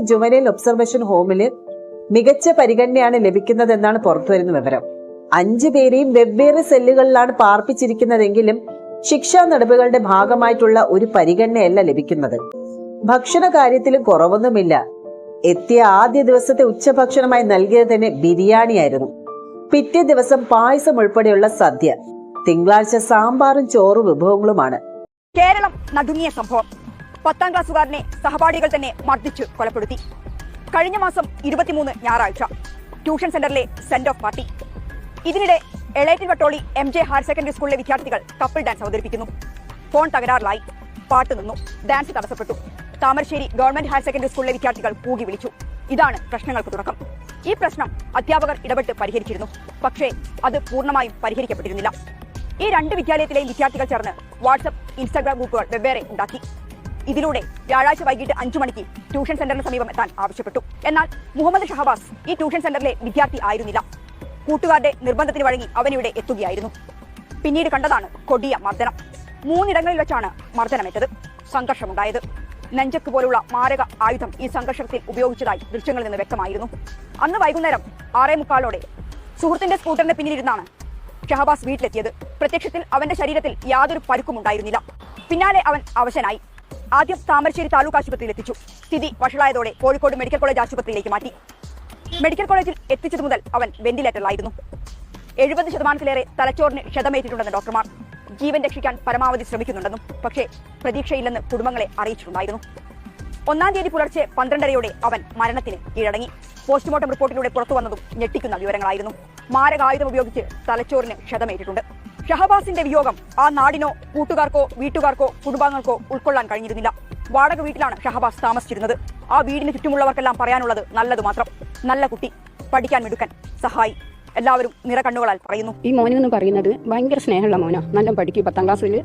Juvenile observation ഹോമിൽ മികച്ച പരിഗണനയാണ് ലഭിക്കുന്നത് ലഭിക്കുന്നതെന്നാണ് പുറത്തുവരുന്ന വിവരം. അഞ്ചു പേരെയും വെവ്വേറെ സെല്ലുകളിലാണ് പാർപ്പിച്ചിരിക്കുന്നതെങ്കിലും ശിക്ഷാ നടപടികളുടെ ഭാഗമായിട്ടുള്ള ഒരു പരിഗണനയല്ല ലഭിക്കുന്നത്. ഭക്ഷണ കാര്യത്തിലും കുറവൊന്നുമില്ല. എത്തിയ ആദ്യ ദിവസത്തെ ഉച്ചഭക്ഷണമായി നൽകിയത് തന്നെ ബിരിയാണിയായിരുന്നു. പിറ്റേ ദിവസം പായസം ഉൾപ്പെടെയുള്ള സദ്യ. തിങ്കളാഴ്ച സാമ്പാറും ചോറും വിഭവങ്ങളുമാണ്. കേരളം നടുങ്ങിയ സംഭവം. പത്താം ക്ലാസ്സുകാരനെ സഹപാഠികൾ തന്നെ മർദ്ദിച്ച് കൊലപ്പെടുത്തി. കഴിഞ്ഞ മാസം ഇരുപത്തിമൂന്ന് ഞായറാഴ്ച ട്യൂഷൻ സെന്ററിലെ സെന്റ് ഓഫ് പാർട്ടി. ഇതിനിടെ Elettil Vattoli M J higher secondary സ്കൂളിലെ വിദ്യാർത്ഥികൾ കപ്പിൾ ഡാൻസ് അവതരിപ്പിക്കുന്നു. ഫോൺ തകരാറിലായി പാട്ട് നിന്നു ഡാൻസ് തടസ്സപ്പെട്ടു. താമരശ്ശേരി ഗവൺമെന്റ് ഹയർ സെക്കൻഡറി സ്കൂളിലെ വിദ്യാർത്ഥികൾ കൂകി വിളിച്ചു. ഇതാണ് പ്രശ്നങ്ങൾക്ക് തുടക്കം. ഈ പ്രശ്നം അധ്യാപകർ ഇടപെട്ട് പരിഹരിച്ചിരുന്നു. പക്ഷേ അത് പൂർണമായും പരിഹരിക്കപ്പെട്ടിരുന്നില്ല. ഈ രണ്ട് വിദ്യാലയത്തിലെയും വിദ്യാർത്ഥികൾ ചേർന്ന് വാട്സപ്പ് ഇൻസ്റ്റാഗ്രാം ഗ്രൂപ്പുകൾ വെവ്വേറെ ഉണ്ടാക്കി. ഇതിലൂടെ വ്യാഴാഴ്ച വൈകിട്ട് അഞ്ചു മണിക്ക് ട്യൂഷൻ സെന്ററിന് സമീപം എത്താൻ ആവശ്യപ്പെട്ടു. എന്നാൽ മുഹമ്മദ് ഷഹബാസ് ഈ ട്യൂഷൻ സെന്ററിലെ വിദ്യാർത്ഥി ആയിരുന്നില്ല. കൂട്ടുകാരുടെ നിർബന്ധത്തിന് വഴങ്ങി അവനിവിടെ എത്തുകയായിരുന്നു. പിന്നീട് കണ്ടതാണ് കൊടിയ മർദ്ദനം. മൂന്നിടങ്ങളിൽ വെച്ചാണ് മർദ്ദനമേറ്റത്. സംഘർഷമുണ്ടായത്. നെഞ്ചക്ക് പോലുള്ള മാരക ആയുധം ഈ സംഘർഷത്തിൽ ഉപയോഗിച്ചതായി ദൃശ്യങ്ങളിൽ നിന്ന് വ്യക്തമായിരുന്നു. അന്ന് വൈകുന്നേരം ആറേ മുക്കാലോടെ സുഹൃത്തിന്റെ സ്കൂട്ടറിന് പിന്നിലിരുന്നാണ് ഷഹബാസ് വീട്ടിലെത്തിയത്. പ്രത്യക്ഷത്തിൽ അവന്റെ ശരീരത്തിൽ യാതൊരു പരുക്കും ഉണ്ടായിരുന്നില്ല. പിന്നാലെ അവൻ അവശനായി. ആദ്യം താമരശ്ശേരി താലൂക്ക് ആശുപത്രിയിൽ എത്തിച്ചു. സ്ഥിതി വഷളായതോടെ കോഴിക്കോട് മെഡിക്കൽ കോളേജ് ആശുപത്രിയിലേക്ക് മാറ്റി. മെഡിക്കൽ കോളേജിൽ എത്തിച്ചത് മുതൽ അവൻ വെന്റിലേറ്ററിലായിരുന്നു എഴുപത് ശതമാനത്തിലേറെ തലച്ചോറിന് ക്ഷതമേറ്റിട്ടുണ്ടെന്ന് ഡോക്ടർമാർ. ജീവൻ രക്ഷിക്കാൻ പരമാവധി ശ്രമിക്കുന്നുണ്ടെന്നും പക്ഷേ പ്രതീക്ഷയില്ലെന്ന് കുടുംബങ്ങളെ അറിയിച്ചിട്ടുണ്ടായിരുന്നു. ഒന്നാം തീയതി പുലർച്ചെ പന്ത്രണ്ടരയോടെ അവൻ മരണത്തിന് കീഴടങ്ങി. പോസ്റ്റ്മോർട്ടം റിപ്പോർട്ടിലൂടെ പുറത്തു വന്നതും ഞെട്ടിക്കുന്ന വിവരങ്ങളായിരുന്നു. മാരകായുധം ഉപയോഗിച്ച് തലച്ചോറിന് ക്ഷതമേറ്റിട്ടുണ്ട്. ഷഹബാസിന്റെ വിയോഗം ആ നാടിനോ കൂട്ടുകാർക്കോ വീട്ടുകാർക്കോ കുടുംബാംഗങ്ങൾക്കോ ഉൾക്കൊള്ളാൻ കഴിഞ്ഞിരുന്നില്ല. വാടക വീട്ടിലാണ് ഷഹബാസ് താമസിച്ചിരുന്നത്. ആ വീടിന് ചുറ്റുമുള്ളവർക്കെല്ലാം പറയാനുള്ളത് നല്ലത് മാത്രം. നല്ല കുട്ടി പഠിക്കാൻ മിടുക്കൻ സഹായി. എല്ലാവരും നിറ കണ്ണുകളാൽ പറയുന്നു. ഈ മോനെന്ന് പറയുന്നത് ഭയങ്കര സ്നേഹമുള്ള മോനാ. നല്ല പഠിക്കും പത്താം ക്ലാസ്സിൽ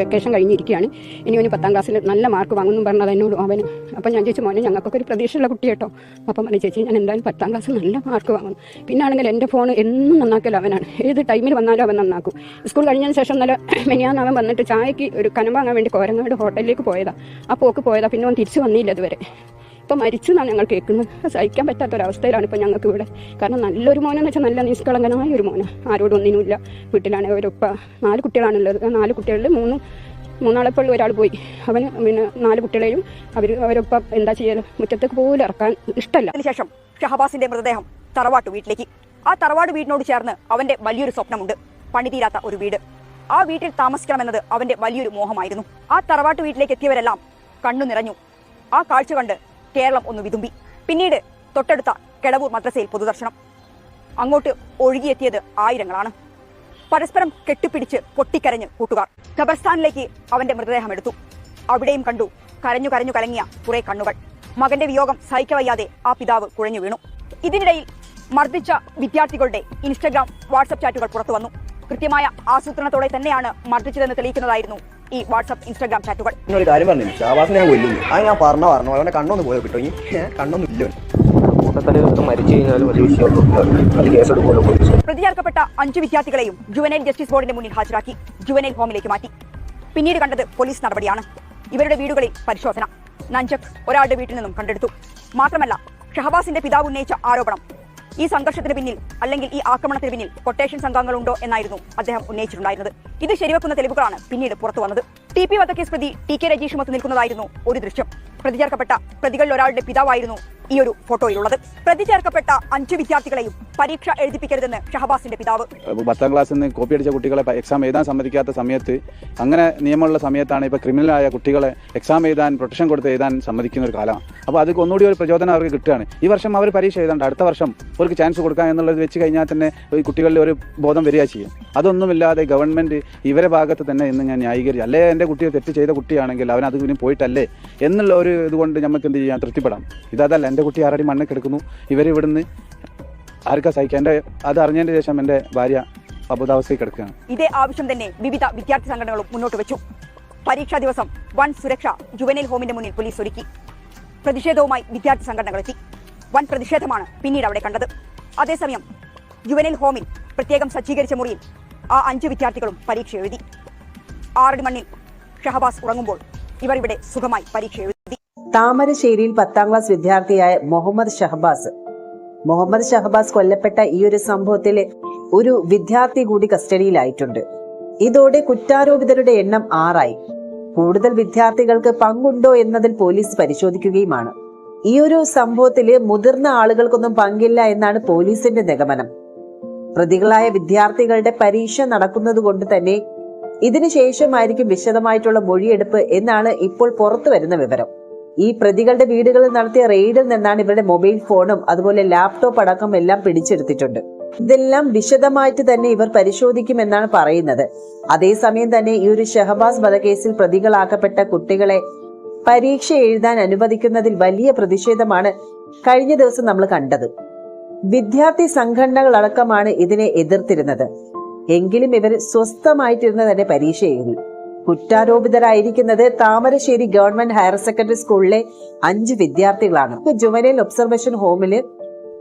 വെക്കേഷൻ കഴിഞ്ഞിരിക്കുകയാണ്. ഇനി അവന് പത്താം ക്ലാസ്സിൽ നല്ല മാർക്ക് വാങ്ങുന്നു പറഞ്ഞത് എന്നോട് അവന് അപ്പം ഞാൻ ചോദിച്ചു മോനെ ഞങ്ങൾക്കൊക്കെ ഒരു പ്രതീക്ഷയുള്ള കുട്ടി കേട്ടോ. അപ്പം പറഞ്ഞു ചേച്ചി ഞാൻ എന്തായാലും പത്താം ക്ലാസ്സിൽ നല്ല മാർക്ക് വാങ്ങും. പിന്നാണെങ്കിൽ എന്റെ ഫോൺ എന്നും നന്നാക്കൽ അവനാണ്. ഏത് ടൈമിൽ വന്നാലും അവൻ നന്നാക്കും. സ്കൂൾ കഴിഞ്ഞതിന് ശേഷം നല്ല മെനിയാന്ന് അവൻ വന്നിട്ട് ചായക്ക് ഒരു കനം വാങ്ങാൻ വേണ്ടി കോരങ്ങാട് ഹോട്ടലിലേക്ക് പോയതാണ് ആ പോക്ക് പോയതാണ് പിന്നെ അവൻ തിരിച്ചു വന്നില്ല ഇതുവരെ. ഇപ്പം മരിച്ചു എന്നാണ് ഞങ്ങൾ കേൾക്കുന്നത്. സഹിക്കാൻ പറ്റാത്തൊരവസ്ഥയിലാണ് ഇപ്പം ഞങ്ങൾക്ക് ഇവിടെ. കാരണം നല്ലൊരു മോനെന്ന് വെച്ചാൽ നല്ല നിഷ്കളങ്കനായ ഒരു മോന്. ആരോടും ഒന്നിനുമില്ല. വീട്ടിലാണ് അവരൊപ്പ. നാല് കുട്ടികളാണുള്ളത്. നാല് കുട്ടികളിൽ മൂന്നും മൂന്നാളെപ്പോൾ ഒരാൾ പോയി. അവന് പിന്നെ നാല് കുട്ടികളെയും അവർ അവരൊപ്പം എന്താ ചെയ്യൽ മുറ്റത്തേക്ക് പോലും ഇറക്കാൻ ഇഷ്ടമല്ല അതിനുശേഷം ഷഹബാസിന്റെ മൃതദേഹം തറവാട്ട് വീട്ടിലേക്ക്. ആ തറവാട് വീടിനോട് ചേർന്ന് അവന്റെ വലിയൊരു സ്വപ്നമുണ്ട്. പണിതീരാത്ത ഒരു വീട്. ആ വീട്ടിൽ താമസിക്കണമെന്നത് അവന്റെ വലിയൊരു മോഹമായിരുന്നു. ആ തറവാട്ട് വീട്ടിലേക്ക് എത്തിയവരെല്ലാം കണ്ണു നിറഞ്ഞു ആ കാഴ്ച കണ്ട് കേരളം ഒന്ന് വിതുമ്പി. പിന്നീട് തൊട്ടടുത്ത കെടവൂർ മദ്രസയിൽ പൊതുദർശനം. അങ്ങോട്ട് ഒഴുകിയെത്തിയത് ആയിരങ്ങളാണ്. പരസ്പരം കെട്ടിപ്പിടിച്ച് പൊട്ടിക്കരഞ്ഞ് കൂട്ടുകാർ. ഖബർസ്ഥാനിലേക്ക് അവന്റെ മൃതദേഹം എടുത്തു. അവിടെയും കണ്ടു കരഞ്ഞു കരഞ്ഞു കലങ്ങിയ കുറെ കണ്ണുകൾ. മകന്റെ വിയോഗം സഹിക്കവയ്യാതെ ആ പിതാവ് കുഴഞ്ഞു വീണു. ഇതിനിടയിൽ മർദ്ദിച്ച വിദ്യാർത്ഥികളുടെ ഇൻസ്റ്റഗ്രാം വാട്സപ്പ് ചാറ്റുകൾ പുറത്തു വന്നു. കൃത്യമായ ആസൂത്രണത്തോടെ തന്നെയാണ് മർദ്ദിച്ചതെന്ന് തെളിയിക്കുന്നതായിരുന്നു ഈ വാട്സ്ആപ്പ് ഇൻസ്റ്റാഗ്രാം ചാറ്റുകൾ. ഒരു കാര്യം പറഞ്ഞു ഷാബാസിനെ ഞാൻ കൊല്ലുന്നു ആ ഞാൻ പറഞ്ഞ പറഞ്ഞു അവനെ കണ്ണൊന്ന് പോയോ കിട്ടോ ഇനി കണ്ണൊന്നും ഇല്ല പ്രതിയാർക്കപ്പെട്ട അത് പ്രതി ചേർക്കപ്പെട്ട അഞ്ചു വിദ്യാർത്ഥികളെയും ജുവനൈൽ ജസ്റ്റിസ് ബോർഡിന്റെ മുന്നിൽ ഹാജരാക്കി ജുവനൈൽ ഹോമിലേക്ക് മാറ്റി. പിന്നീട് കണ്ടത് പോലീസ് നടപടിയാണ്. ഇവരുടെ വീടുകളിൽ പരിശോധന. നഞ്ചക് ഒരാളുടെ വീട്ടിൽ നിന്നും കണ്ടെടുത്തു. മാത്രമല്ല ഷഹബാസിന്റെ പിതാവ് ഉന്നയിച്ച ആരോപണം. ഈ സംഘർഷത്തിന് പിന്നിൽ അല്ലെങ്കിൽ ഈ ആക്രമണത്തിന് പിന്നിൽ കൊട്ടേഷൻ സംഘങ്ങളുണ്ടോ എന്നായിരുന്നു അദ്ദേഹം ഉന്നയിച്ചിട്ടുണ്ടായിരുന്നത്. ഇത് ശരിവെക്കുന്ന തെളിവുകളാണ് പിന്നീട് പുറത്തു വന്നത്. ടി പി വധക്കേസ് പ്രതി ടി കെ രജീഷുമൊത്ത് നിൽക്കുന്നതായിരുന്നു ഒരു ദൃശ്യം. പ്രതി ചേർക്കപ്പെട്ട പ്രതികളിൽ ഒരാളുടെ പിതാവായിരുന്നു ഈ ഒരു ഫോട്ടോയിലുള്ളത്. പ്രതി ചേർക്കപ്പെട്ട അഞ്ചു വിദ്യാർത്ഥികളെയും പരീക്ഷ എഴുതിപ്പിക്കരുതെന്ന് ഷഹബാസിന്റെ പിതാവ്. പത്താം ക്ലാസ്സിൽ നിന്ന് കോപ്പി അടിച്ച കുട്ടികളെ എക്സാം എഴുതാൻ സമ്മതിക്കാത്ത സമയത്ത് അങ്ങനെ നിയമമുള്ള സമയത്താണ് ഇപ്പോൾ ക്രിമിനലായ കുട്ടികളെ എക്സാം എഴുതാൻ പ്രൊട്ടക്ഷൻ കൊടുത്ത് എഴുതാൻ സമ്മതിക്കുന്ന ഒരു കാലമാണ്. അപ്പോൾ അത് ഒന്നുകൂടി ഒരു പ്രചോദനം അവർക്ക് കിട്ടുകയാണ്. ഈ വർഷം അവർ പരീക്ഷ എഴുതണ്ട. അടുത്ത വർഷം അവർക്ക് ചാൻസ് കൊടുക്കാം എന്നുള്ളത് വെച്ച് കഴിഞ്ഞാൽ തന്നെ ഈ കുട്ടികളിൽ ഒരു ബോധം വരിക ചെയ്യും. അതൊന്നുമില്ലാതെ ഗവൺമെന്റ് ഇവരെ ഭാഗത്ത് തന്നെ ഇന്ന് ഞാൻ ന്യായീകരിച്ചു. അല്ലേ എന്റെ കുട്ടിയെ തെറ്റ് ചെയ്ത കുട്ടിയാണെങ്കിൽ അവൻ അത് പിന്നെ പോയിട്ടല്ലേ? എന്നുള്ള ഒരു ഇതുകൊണ്ട് നമുക്ക് എന്ത് ചെയ്യാം? തൃപ്തിപ്പെടാം. ഇതല്ല എന്റെ കുട്ടി ആരടി മണ്ണ് കിടക്കുന്നു. ഇവരിവിടുന്ന് ആർക്കാ സഹിക്കുക എന്റെ അത് അറിഞ്ഞതിന് ശേഷം എന്റെ ഭാര്യ അബുദാവസ്ഥയിൽ കിടക്കുകയാണ്. ഇതേ ആവശ്യം തന്നെ വിവിധ വിദ്യാർത്ഥി സംഘടനകളും മുന്നോട്ട് വെച്ചു. പരീക്ഷാ ദിവസം വൻ സുരക്ഷ ജുവനൈൽ ഹോമിന്റെ മുന്നിൽ പോലീസ് ഒരുക്കി. പ്രതിഷേധവുമായി വിദ്യാർത്ഥി സംഘടനകൾ എത്തി. വൻ പ്രതിഷേധമാണ് പിന്നീട് അവിടെ കണ്ടത്. അതേസമയം ജുവനൈൽ ഹോമിൽ പ്രത്യേകം സജ്ജീകരിച്ച മുറിയിൽ ആ അഞ്ച് വിദ്യാർത്ഥികളും പരീക്ഷ എഴുതി. ആറടി മണ്ണിൽ ഷഹബാസ് ഉറങ്ങുമ്പോൾ ഇവർ ഇവിടെ സുഖമായി പരീക്ഷ എഴുതി. താമരശ്ശേരിയിൽ പത്താം ക്ലാസ് വിദ്യാർത്ഥിയായ മുഹമ്മദ് ഷഹബാസ്. മുഹമ്മദ് ഷഹബാസ് കൊല്ലപ്പെട്ട ഈ ഒരു സംഭവത്തിലെ ഒരു വിദ്യാർത്ഥി കൂടി കസ്റ്റഡിയിലായിട്ടുണ്ട്. ഇതോടെ കുറ്റാരോപിതരുടെ എണ്ണം ആറായി. കൂടുതൽ വിദ്യാർത്ഥികൾക്ക് പങ്കുണ്ടോ എന്നതിൽ പോലീസ് പരിശോധിക്കുകയുമാണ്. ഈ ഒരു സംഭവത്തിൽ മുതിർന്ന ആളുകൾക്കൊന്നും പങ്കില്ല എന്നാണ് പോലീസിന്റെ നിഗമനം. പ്രതികളായ വിദ്യാർത്ഥികളുടെ പരീക്ഷ നടക്കുന്നത് കൊണ്ട് തന്നെ ഇതിനുശേഷമായിരിക്കും വിശദമായിട്ടുള്ള മൊഴിയെടുപ്പ് എന്നാണ് ഇപ്പോൾ പുറത്തു വരുന്ന വിവരം. ഈ പ്രതികളുടെ വീടുകളിൽ നടത്തിയ റെയ്ഡിൽ നിന്നാണ് ഇവരുടെ മൊബൈൽ ഫോണും അതുപോലെ ലാപ്ടോപ്പ് അടക്കം എല്ലാം പിടിച്ചെടുത്തിട്ടുണ്ട്. ഇതെല്ലാം വിശദമായിട്ട് തന്നെ ഇവർ പരിശോധിക്കുമെന്നാണ് പറയുന്നത്. അതേസമയം തന്നെ ഈ ഒരു ഷഹബാസ് വധക്കേസിൽ പ്രതികളാക്കപ്പെട്ട കുട്ടികളെ പരീക്ഷ എഴുതാൻ അനുവദിക്കുന്നതിൽ വലിയ പ്രതിഷേധമാണ് കഴിഞ്ഞ ദിവസം നമ്മൾ കണ്ടത്. വിദ്യാർത്ഥി സംഘടനകളടക്കമാണ് ഇതിനെ എതിർത്തിരുന്നത്. എങ്കിലും ഇവർ സ്വസ്ഥമായിട്ടിരുന്ന തന്നെ പരീക്ഷ എഴുതി കുറ്റാരോപിതരായിരിക്കുന്നത് താമരശ്ശേരി ഗവൺമെന്റ് ഹയർ സെക്കൻഡറി സ്കൂളിലെ അഞ്ച് വിദ്യാർത്ഥികളാണ്. ജുവനൈൽ ഒബ്സർവേഷൻ ഹോമിൽ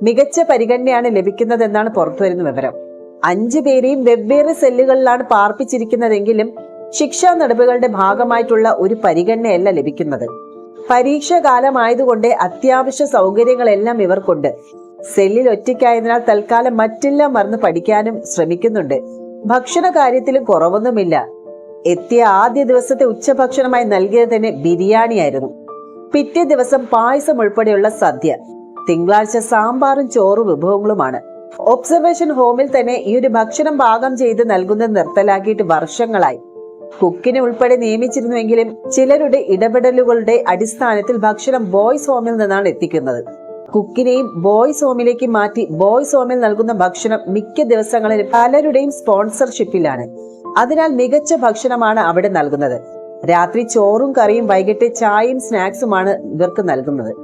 മികച്ച പരിഗണനയാണ് ലഭിക്കുന്നതെന്നാണ് പുറത്തുവരുന്ന വിവരം. അഞ്ചു പേരെയും വെവ്വേറെ സെല്ലുകളിലാണ് പാർപ്പിച്ചിരിക്കുന്നതെങ്കിലും ശിക്ഷാ നടപടികളുടെ ഭാഗമായിട്ടുള്ള ഒരു പരിഗണനയല്ല ലഭിക്കുന്നത്. പരീക്ഷാ കാലമായതുകൊണ്ട് അത്യാവശ്യ സൗകര്യങ്ങളെല്ലാം ഇവർക്കുണ്ട്. സെല്ലിൽ ഒറ്റയ്ക്കായതിനാൽ തൽക്കാലം മറ്റെല്ലാം മറന്ന് പഠിക്കാനും ശ്രമിക്കുന്നുണ്ട്. ഭക്ഷണ കാര്യത്തിലും കുറവൊന്നുമില്ല. എത്തിയ ആദ്യ ദിവസത്തെ ഉച്ചഭക്ഷണമായി നൽകിയത് തന്നെ ബിരിയാണിയായിരുന്നു. പിറ്റേ ദിവസം പായസം ഉൾപ്പെടെയുള്ള സദ്യ തിങ്കളാഴ്ച സാമ്പാറും ചോറും വിഭവങ്ങളുമാണ്. ഒബ്സർവേഷൻ ഹോമിൽ തന്നെ ഈ ഒരു ഭക്ഷണം പാകം ചെയ്ത് നൽകുന്നത് നിർത്തലാക്കിയിട്ട് വർഷങ്ങളായി. കുക്കിനെ ഉൾപ്പെടെ നിയമിച്ചിരുന്നുവെങ്കിലും ചിലരുടെ ഇടപെടലുകളുടെ അടിസ്ഥാനത്തിൽ ഭക്ഷണം ബോയ്സ് ഹോമിൽ നിന്നാണ് എത്തിക്കുന്നത്. കുക്കിനെയും ബോയ്സ് ഹോമിലേക്ക് മാറ്റി ബോയ്സ് ഹോമിൽ നൽകുന്ന ഭക്ഷണം മിക്ക ദിവസങ്ങളിലും പലരുടെയും സ്പോൺസർഷിപ്പിലാണ്. അതിനാൽ മികച്ച ഭക്ഷണമാണ് അവിടെ നൽകുന്നത്. രാത്രി ചോറും കറിയും വൈകിട്ട് ചായയും സ്നാക്സുമാണ് ഇവർക്ക് നൽകുന്നത്.